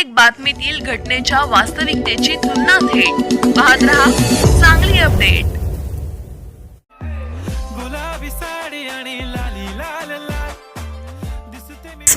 प्रत्येक बातमीतील घटनेच्या वास्तविकतेची तुलना थेट. पाहत रहा चांगली अपडेट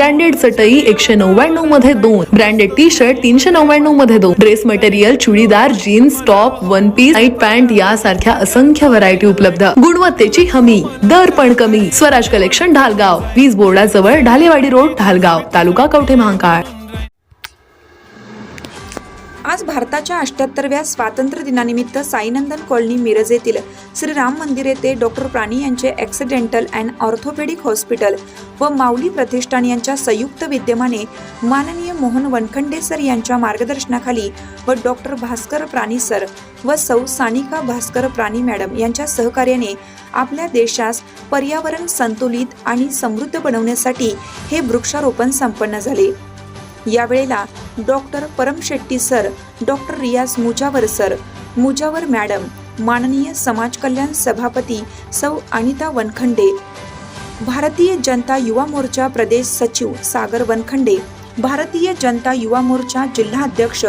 ब्रँडेड चटई एकशे नव्याण्णवमध्ये दोन. ब्रँडेड टी शर्ट तीनशे नव्याण्णवमध्ये दोन. Dress material churidar jeans top one piece night pant यासारख्या असंख्य व्हरायटी उपलब्ध. गुणवत्तेची हमी. दर पण कमी. स्वराज कलेक्शन ढालगाव. वीज बोर्डाजवळ ढालेवाडी रोड ढालगाव. तालुका कवठे महाकाळ. आज भारताच्या अष्ट्याहत्तरव्या स्वातंत्र्य दिनानिमित्त साईनंदन कॉलनी मिरज येथील श्री राम मंदिर येथे डॉक्टर प्राणी यांचे ॲक्सिडेंटल अँड ऑर्थोपेडिक हॉस्पिटल व माऊली प्रतिष्ठान यांच्या संयुक्त विद्यमाने माननीय मोहन वनखंडे सर यांच्या मार्गदर्शनाखाली व डॉक्टर भास्कर प्राणी सर व सौ सानिका भास्कर प्राणी मॅडम यांच्या सहकार्याने आपल्या देशास पर्यावरण संतुलित आणि समृद्ध बनवण्यासाठी हे वृक्षारोपण संपन्न झाले. यावेळेला डॉक्टर परम शेट्टी सर डॉक्टर रियाज मुजावर सर मुजावर मॅडम माननीय समाज कल्याण सभापती सौ अनिता वनखंडे भारतीय जनता युवा मोर्चा प्रदेश सचिव सागर वनखंडे भारतीय जनता युवा मोर्चा जिल्हाध्यक्ष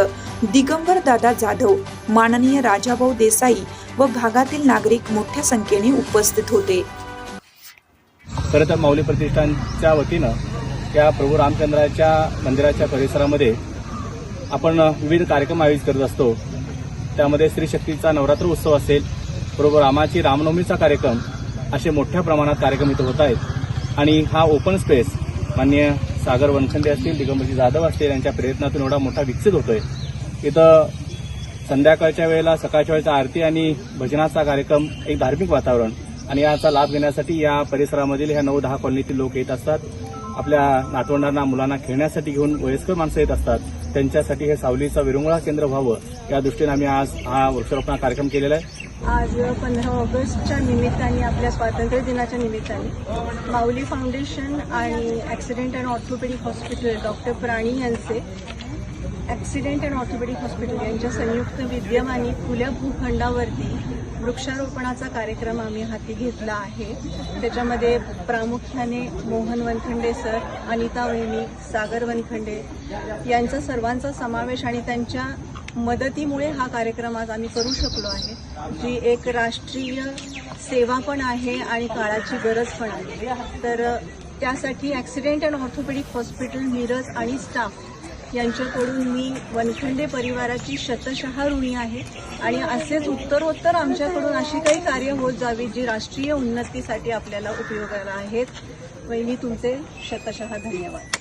दिगंबर दादा जाधव माननीय राजाभाऊ देसाई व भागातील नागरिक मोठ्या संख्येने उपस्थित होते. खरं तर माऊली प्रतिष्ठानच्या वतीनं त्या प्रभू रामचंद्राच्या मंदिराच्या परिसरामध्ये आपण विविध कार्यक्रम आयोजित करत असतो. त्यामध्ये स्त्री शक्तीचा नवरात्र उत्सव असेल प्रभू रामाची रामनवमीचा कार्यक्रम असे मोठ्या प्रमाणात कार्यक्रम इथं होत आहेत. आणि हा ओपन स्पेस माननीय सागर वनखंडे असतील दिगंबरजी जाधव असतील यांच्या प्रयत्नातून एवढा मोठा विकसित होतोय. इथं संध्याकाळच्या वेळेला सकाळच्या वेळेचा आरती आणि भजनाचा कार्यक्रम एक धार्मिक वातावरण. आणि याचा लाभ घेण्यासाठी या परिसरामधील ह्या नऊ दहा कॉलनीतील लोक येत असतात. आपल्या नातवंडांना मुलांना खेळण्यासाठी घेऊन वयस्कर माणसं येत असतात. त्यांच्यासाठी हे सावलीचं विरंगुळा केंद्र व्हावं. या दृष्टीने आम्ही आज हा वृक्षारोपण कार्यक्रम केलेला आहे. आज पंधरा ऑगस्टच्या निमित्ताने आपल्या स्वातंत्र्य दिनाच्या निमित्ताने माऊली फाउंडेशन आणि accident and orthopaedic hospital doctor प्राणी यांचे ॲक्सिडेंट अँड ऑर्थोपेडिक हॉस्पिटल यांच्या संयुक्त विद्यमाने खुल्या भूखंडावरती वृक्षारोपणाचा कार्यक्रम आम्ही हाती घेतला आहे. त्याच्यामध्ये प्रामुख्याने मोहन वनखंडे सर अनिता वहिनी सागर वनखंडे यांचा सर्वांचा समावेश आणि त्यांच्या मदतीमुळे हा कार्यक्रम आज आम्ही करू शकलो आहे. जी एक राष्ट्रीय सेवा पण आहे आणि काळाची गरज पण आहे. तर त्यासाठी accident and orthopaedic hospital Miraj आणि स्टाफ यांच्याकडून मी वनखंडे परिवाराची शतशः ऋणी आहे. आणि असेच उत्तरोत्तर आमच्याकडून अशी काही कार्य होत जावी जी राष्ट्रीय उन्नतीसाठी आपल्याला उपयोगाला आहेत. मी तुमचे शतशः धन्यवाद.